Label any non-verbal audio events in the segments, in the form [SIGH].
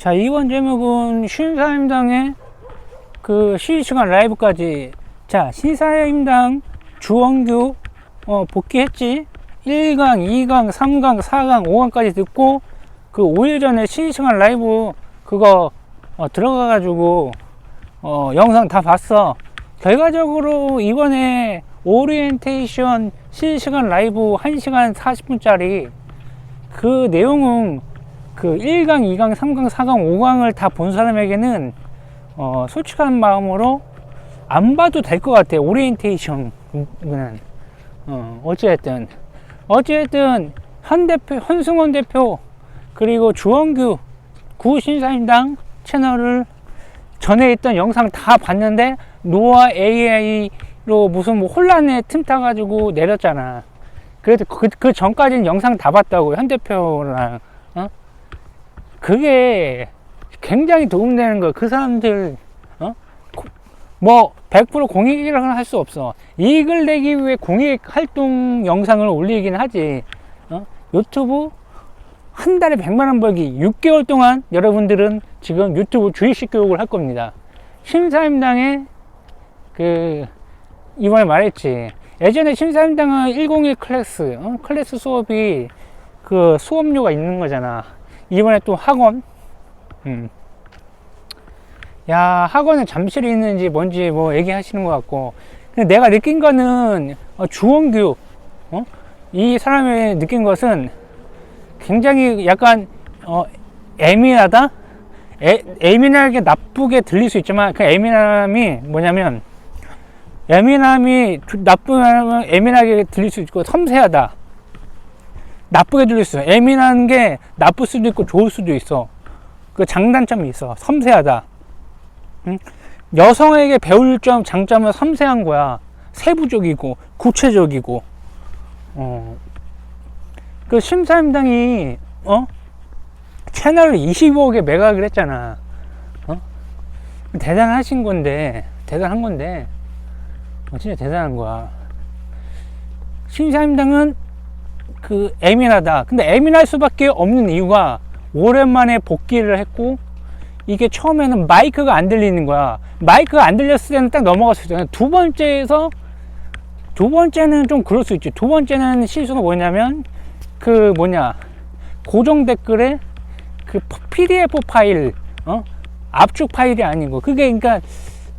자, 이번 제목은 신사임당의 그 실시간 라이브까지. 자, 신사임당 주원규 어, 복귀했지. 1강, 2강, 3강, 4강, 5강까지 듣고 그 5일 전에 실시간 라이브 그거 어, 들어가가지고 어, 영상 다 봤어. 결과적으로 이번에 오리엔테이션 실시간 라이브 1시간 40분짜리 그 내용은 그 1강, 2강, 3강, 4강, 5강을 다 본 사람에게는 어, 솔직한 마음으로 안 봐도 될 것 같아. 오리엔테이션은 어, 어찌됐든 어찌됐든 한 대표, 현승원 대표 그리고 주원규 구신사임당 채널을 전에 있던 영상 다 봤는데 노아 AI로 무슨 뭐 혼란에 틈타 가지고 내렸잖아. 그래도 그, 그 전까지는 영상 다 봤다고 현 대표랑 어? 그게 굉장히 도움되는 거야. 그 사람들 어? 고- 뭐100% 공익이라고는 할 수 없어. 이익을 내기 위해 공익 활동 영상을 올리긴 하지. 어? 유튜브 한 달에 100만 원 벌기 6개월 동안 여러분들은 지금 유튜브 주의식 교육을 할 겁니다. 심사임당의 그 이번에 말했지. 예전에 심사임당은 101 클래스 어? 클래스 수업이 그 수업료가 있는 거잖아. 이번에 또 학원. 음. 야 학원에 잠실이 있는지 뭔지 뭐 얘기하시는 것 같고. 근데 내가 느낀 거는 어, 주원규 어? 이 사람이 느낀 것은 굉장히 약간 어, 예민하다. 애, 예민하게 나쁘게 들릴 수 있지만 그 예민함이 뭐냐면 주- 나쁘면 예민하게 들릴 수 있고 섬세하다. 나쁘게 들릴 수 있어. 예민한 게 나쁠 수도 있고 좋을 수도 있어. 그 장단점이 있어. 섬세하다. 응? 여성에게 배울 점 장점은 섬세한 거야. 세부적이고 구체적이고. 어. 그 심사임당이 어 채널을 25억에 매각을 했잖아. 어? 대단하신 건데 대단한 건데 어, 진짜 대단한 거야. 심사임당은 그 예민하다. 근데 예민할 수밖에 없는 이유가 오랜만에 복귀를 했고 이게 처음에는 마이크가 안 들리는 거야. 마이크가 안 들렸을 때는 딱 넘어갔을 때는 두 번째에서 두 번째는 좀 그럴 수 있지. 두 번째는 실수가 뭐냐면 그 뭐냐 고정 댓글에 그 PDF 파일 어 압축 파일이 아니고 그게 그러니까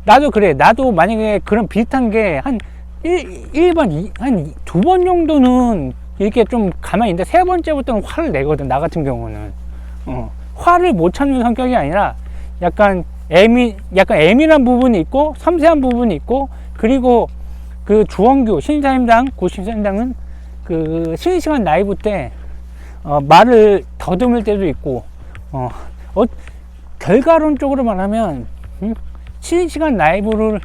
나도 그래 나도 만약에 그런 비슷한 게 한 1, 1번 한 두 번 정도는 이렇게 좀 가만히 있는데 세 번째부터는 화를 내거든 나 같은 경우는 어 화를 못 참는 성격이 아니라 약간 예민 약간 예민한 부분이 있고 섬세한 부분이 있고 그리고 그 주원규 신사임당 고신사임당은 그 실시간 라이브 때 어, 말을 더듬을 때도 있고 어, 어, 결과론적으로 말하면 음? 실시간 라이브를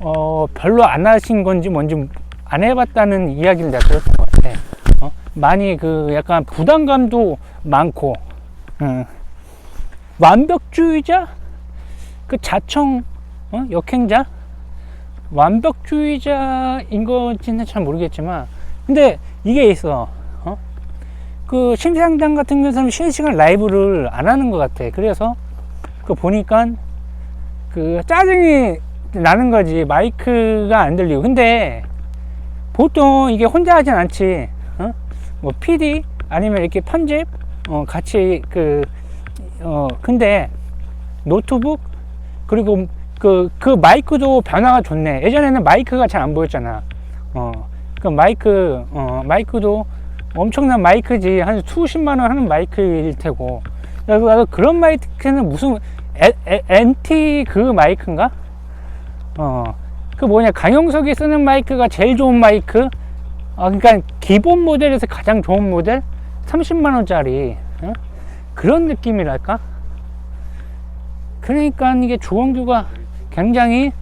어, 별로 안 하신 건지 뭔지 안 해봤다는 이야기를 내가 들었던? 많이 그 약간 부담감도 많고 음. 완벽주의자 그 자청 어? 역행자 완벽주의자인 건지는 잘 모르겠지만 근데 이게 있어 어? 그 심상당 같은 경우는 실시간 라이브를 안 하는 것 같아 그래서 그 보니까 그 짜증이 나는 거지 마이크가 안 들리고 근데 보통 이게 혼자 하진 않지 어? 뭐 PD 아니면 이렇게 편집 어, 같이 그 어, 근데 노트북 그리고 그, 그 마이크도 변화가 좋네. 예전에는 마이크가 잘 안 보였잖아. 어, 그 마이크, 어, 마이크도 엄청난 마이크지. 한 수십만 원 하는 마이크일 테고. 그런 마이크는 무슨 에, 에, NT 그 마이크인가? 어, 그 뭐냐, 강용석이 쓰는 마이크가 제일 좋은 마이크? 어, 그러니까 기본 모델에서 가장 좋은 모델? 30만원짜리. 어? 그런 느낌이랄까? 그러니까 이게 주원규가 굉장히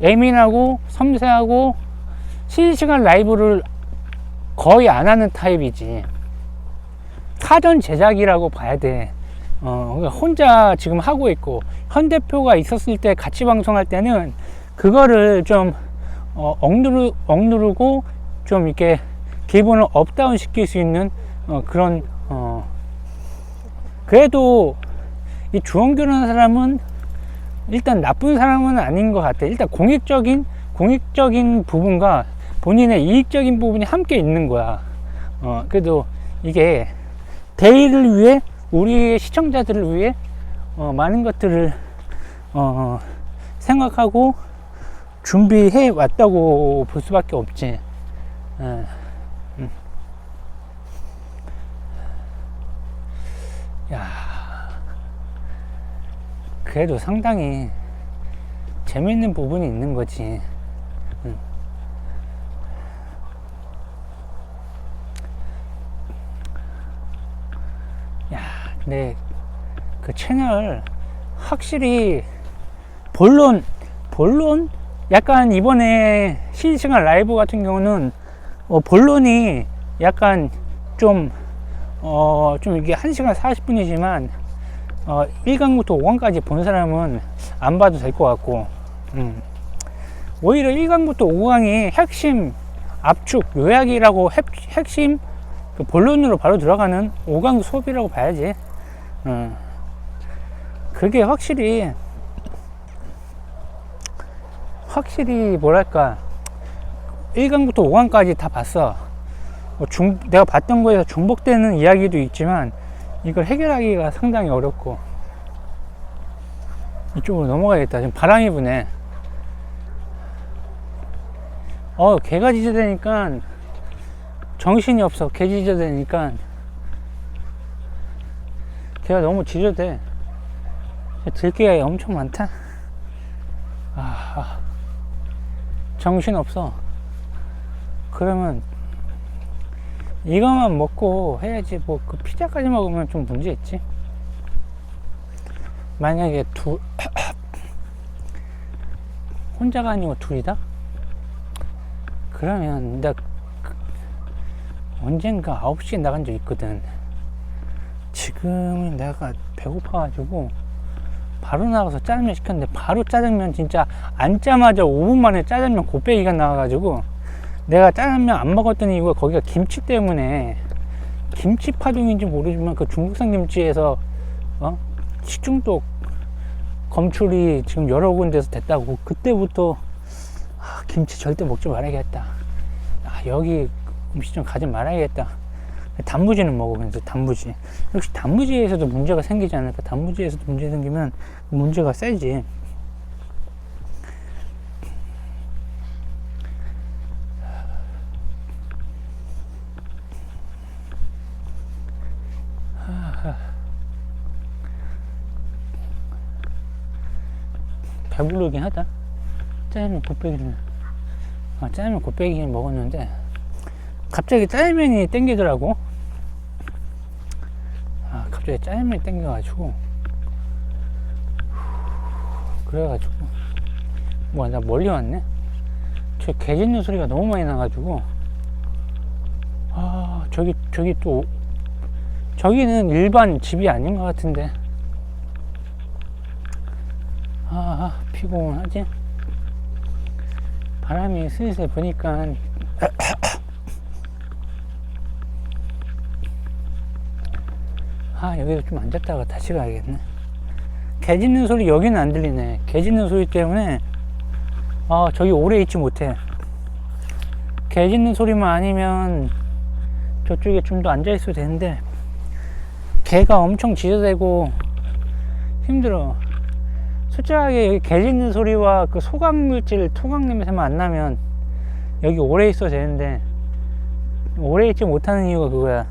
예민하고 섬세하고 실시간 라이브를 거의 안 하는 타입이지. 사전 제작이라고 봐야 돼. 어, 그러니까 혼자 지금 하고 있고, 현 대표가 있었을 때 같이 방송할 때는 그거를 좀 어, 억누르, 억누르고 좀 이렇게 기분을 업다운 시킬 수 있는 어, 그런, 어, 그래도 이 주원규라는 사람은 일단 나쁜 사람은 아닌 것 같아. 일단 공익적인 공익적인 부분과 본인의 이익적인 부분이 함께 있는 거야. 어, 그래도 이게 대의를 위해 우리 시청자들을 위해 어, 많은 것들을 어, 생각하고 준비해 왔다고 볼 수밖에 없지. 어, 음. 야, 그래도 상당히 재밌는 부분이 있는 거지. 음. 야, 근데 그 채널 확실히 본론 본론 약간 이번에 실시간 라이브 같은 경우는 어, 본론이 약간 좀 어, 좀 이게 1시간 40분이지만 어, 1강부터 5강까지 본 사람은 안 봐도 될 것 같고 음. 오히려 1강부터 5강이 핵심 압축 요약이라고 핵, 핵심 그 본론으로 바로 들어가는 5강 수업이라고 봐야지 음. 그게 확실히 확실히 뭐랄까 1강부터 5강까지 다 봤어. 뭐 중, 내가 봤던 거에서 중복되는 이야기도 있지만 이걸 해결하기가 상당히 어렵고 이쪽으로 넘어가야겠다. 지금 바람이 부네. 어 개가 짖어대니까 정신이 없어. 개 짖어대니까 개가 너무 짖어대. 들개가 엄청 많다. 아, 아. 정신 없어 그러면 이거만 먹고 해야지 뭐 그 피자까지 먹으면 좀 문제 있지? 만약에 둘 [COUGHS] 혼자가 아니고 둘이다? 그러면 나 그- 언젠가 9시에 나간 적 있거든. 지금 내가 배고파가지고 바로 나가서 짜장면 시켰는데 바로 짜장면 진짜 앉자마자 5분 만에 짜장면 곱빼기가 나와가지고 내가 짜장면 안 먹었던 이유가 거기가 김치 때문에 김치 파동인지 모르지만 그 중국산 김치에서 어? 식중독 검출이 지금 여러 군데서 됐다고 그때부터 아, 김치 절대 먹지 말아야겠다. 아, 여기 음식점 가지 말아야겠다. 단무지는 먹으면서 단무지. 역시 단무지에서도 문제가 생기지 않을까? 단무지에서도 문제 생기면 문제가 세지 배부르긴 하다. 짜장면 곱빼기를 아, 짜장면 곱빼기 먹었는데 갑자기 짜장면이 땡기더라고. 아 갑자기 짜장면이 땡겨가지고 그래가지고 뭐야 나 멀리 왔네? 저 개 짖는 소리가 너무 많이 나가지고 아 저기 저기 또 저기는 일반 집이 아닌 것 같은데. 아 피곤하지? 바람이 슬슬 부니까 아 여기서 좀 앉았다가 다시 가야겠네. 개 짖는 소리 여기는 안 들리네. 개 짖는 소리 때문에 아 저기 오래 있지 못해. 개 짖는 소리만 아니면 저쪽에 좀 더 앉아 있어도 되는데 개가 엄청 짖어대고 힘들어 솔직하게 여기 개 짖는 소리와 그 소각물질 토각 냄새만 안 나면 여기 오래 있어도 되는데 오래 있지 못하는 이유가 그거야